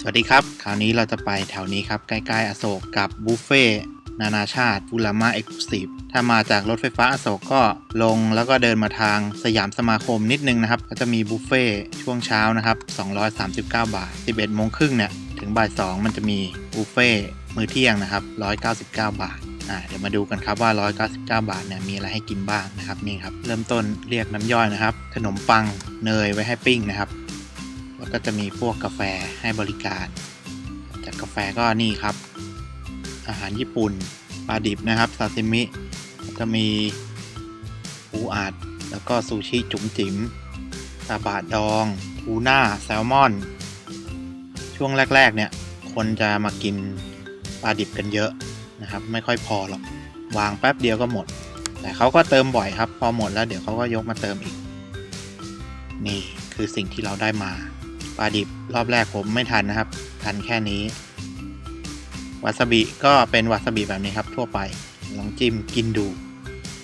สวัสดีครับ คราวนี้เราจะไปแถวนี้ครับ ใกล้ๆอโศกกับบุฟเฟ่ต์นานาชาติอุลามาเอ็กซ์คลูซีฟถ้ามาจากรถไฟฟ้าอโศกก็ลงแล้วก็เดินมาทางสยามสมาคมนิดนึงนะครับ ก็จะมีบุฟเฟ่ต์ช่วงเช้านะครับ 239 บาท 11โมงครึ่งเนี่ย ถึงบ่าย 2 มันจะมีบุฟเฟ่ต์มื้อเที่ยงนะครับ 199 บาทอ่าเดี๋ยวมาดูกันครับว่า 199 บาทเนี่ยมีอะไรให้กินบ้างนะครับนี่ครับ เริ่มต้นเรียกน้ำย่อยนะครับ ขนมปังเนยไว้ให้ปิ้งนะครับ แล้วก็จะมีพวกกาแฟให้บริการ จากกาแฟก็นี่ครับ อาหารญี่ปุ่นปลาดิบนะครับซาซิมิแล้วก็มีปูอัดแล้วก็ซูชิจุ๋มจิ๋มซาบะดองทูน่าแซลมอน ช่วงแรก ๆ เนี่ย คนจะมากินปลาดิบกันเยอะนะครับ ไม่ค่อยพอหรอก วางแป๊บเดียวก็หมด แต่เขาก็เติมบ่อยครับ พอหมดแล้วเดี๋ยวเขาก็ยกมาเติมอีก นี่คือสิ่งที่เราได้มา ปลาดิบรอบแรกผมไม่ทันนะครับ ทันแค่นี้ วาซาบิก็เป็นวาซาบิแบบนี้ครับ ทั่วไปลองจิ้มกินดู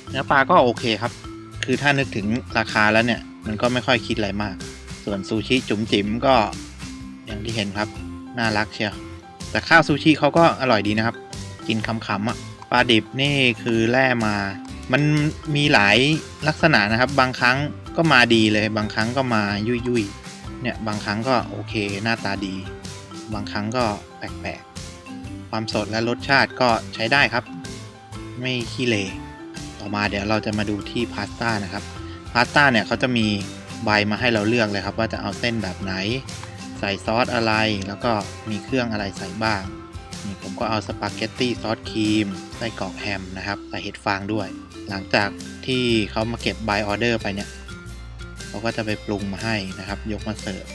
เนื้อปลาก็โอเคครับ คือถ้านึกถึงราคาแล้วเนี่ย มันก็ไม่ค่อยคิดอะไรมาก ส่วนซูชิจุ๋มจิ๋มก็อย่างที่เห็นครับ น่ารักเชียวแต่ข้าวซูชิเขาก็อร่อยดีนะครับ กินคำๆอะปลาดิบนี่คือแล่มา มันมีหลายลักษณะนะครับ บางครั้งก็มาดีเลย บางครั้งก็มายุยยุยๆ เนี่ยบางครั้งก็โอเคหน้าตาดี บางครั้งก็แปลกๆ ความสดและรสชาติก็ใช้ได้ครับ ไม่ขี้เลต่อมาเดี๋ยวเราจะมาดูที่พาสต้านะครับพาสต้าเนี่ยเขาจะมีใบมาให้เราเลือกเลยครับ ว่าจะเอาเส้นแบบไหน ใส่ซอสอะไรแล้วก็มีเครื่องอะไรใส่บ้างนี่ผมก็เอาสปาเกตตี้ซอสครีมไส้กรอกแฮมนะครับใส่เห็ดฟางด้วย หลังจากที่เขามาเก็บใบออเดอร์ไปเนี่ย เขาก็จะไปปรุงมาให้นะครับ ยกมาเสิร์ฟ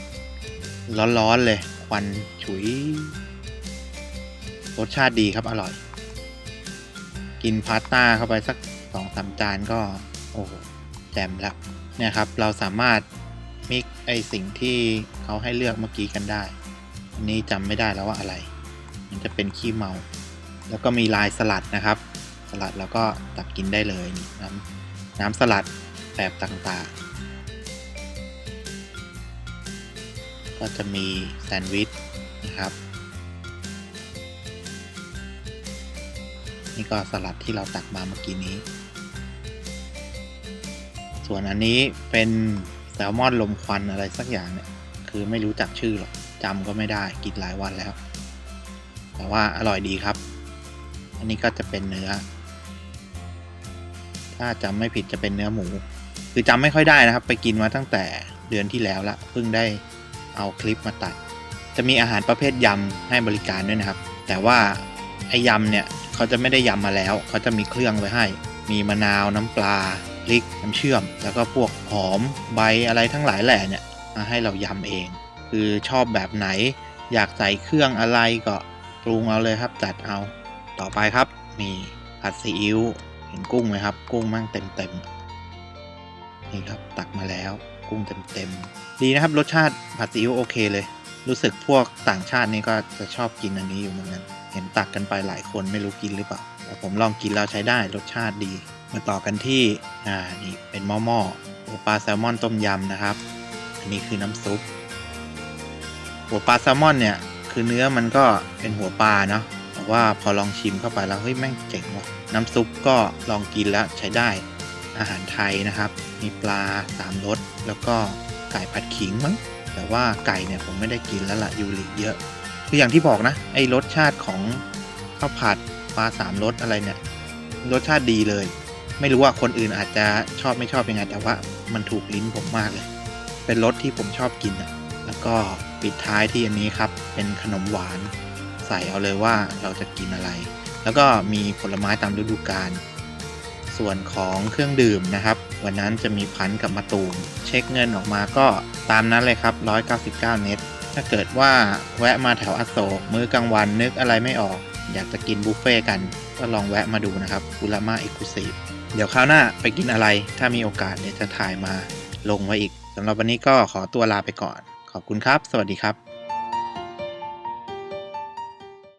ร้อนๆเลย ควันฉุย รสชาติดีครับอร่อย กินพาสต้าเข้าไปสักสองสามจานก็ โอ้โหแจ่มล้วเนี่ยครับ เราสามารถมิกไอสิ่งที่เขาให้เลือกเมื่อกี้กันได้อันนี้จำไม่ได้แล้วว่าอะไร มันจะเป็นขี้เมา แล้วก็มีลายสลัดนะครับ สลัดแล้วก็ตักกินได้เลยน้ำน้ำสลัดแบบต่างๆ ก็จะมีแซนด์วิชนะครับ นี่ก็สลัดที่เราตักมาเมื่อกี้นี้ ส่วนอันนี้เป็นแซลมอนลมควันอะไรสักอย่างเนี่ย คือไม่รู้จักชื่อหรอกจำก็ไม่ได้กินหลายวันแล้ว แต่ว่าอร่อยดีครับ อันนี้ก็จะเป็นเนื้อ ถ้าจำไม่ผิดจะเป็นเนื้อหมู คือจำไม่ค่อยได้นะครับ ไปกินมาตั้งแต่เดือนที่แล้วละเพิ่งได้ เอาคลิปมาตัด จะมีอาหารประเภทยำให้บริการด้วยนะครับ แต่ว่าไอ้ยำเนี่ยเขาจะไม่ได้ยำมาแล้วเขาจะมีเครื่องไว้ให้ มีมะนาวน้ำปลาพริกน้ำเชื่อม แล้วก็พวกหอมใบอะไรทั้งหลายแหล่เนี่ยมาให้เรายำเอง คือชอบแบบไหน อยากใส่เครื่องอะไรก็ปรุงเอาเลยครับจัดเอาต่อไปครับมีผัดซีอิ๊วเห็นกุ้งไหมครับ กุ้งมั่งเต็มเต็มนี่ครับตักมาแล้วกุ้งเต็มเต็ม ดีนะครับ รสชาติผัดซีอิ๊วโอเคเลย รู้สึกพวกต่างชาตินี่ก็จะชอบกินอันนี้อยู่เหมือนกันเห็นตักกันไปหลายคนไม่รู้กินหรือเปล่าแต่ผมลองกินแล้วใช้ได้รสชาติดี มาต่อกันที่อ่านี่เป็นหม้อหม้อหัวปลาแซลมอนต้มยำนะครับ อันนี้คือน้ำซุปหัวปลาแซลมอนเนี่ยคือเนื้อมันก็เป็นหัวปลาเนาะแต่ว่าพอลองชิมเข้าไปแล้วเฮ้ยแม่งเจ๋งว่ะน้ำซุปก็ลองกินแล้วใช้ได้อาหารไทยนะครับ มีปลาสามรสแล้วก็ ไก่ผัดขิงมั้ง แต่ว่าไก่เนี่ยผมไม่ได้กินแล้วละยูริเยอะ คืออย่างที่บอกนะ ไอ้รสชาติของข้าวผัดปลาสามรสอะไรเนี่ย รสชาติดีเลย ไม่รู้ว่าคนอื่นอาจจะชอบไม่ชอบยังไง แต่ว่ามันถูกลิ้นผมมากเลย เป็นรสที่ผมชอบกินอะแล้วก็ปิดท้ายที่อันนี้ครับ เป็นขนมหวาน ใส่เอาเลยว่าเราจะกินอะไร แล้วก็มีผลไม้ตามฤดูกาล ส่วนของเครื่องดื่มนะครับ วันนั้นจะมีพันกับมะตูม เช็คเงินออกมาก็ตามนั้นเลยครับ 199 เน็ต ถ้าเกิดว่าแวะมาแถวอโศกมื้อกลางวันนึกอะไรไม่ออก อยากจะกินบุฟเฟ่กัน ก็ลองแวะมาดูนะครับอุลามาเอกลุซีฟเดี๋ยวคราวหน้าไปกินอะไร ถ้ามีโอกาสเดี๋ยวจะถ่ายมาลงไว้อีกสำหรับวันนี้ก็ขอตัวลาไปก่อน ขอบคุณครับ สวัสดีครับ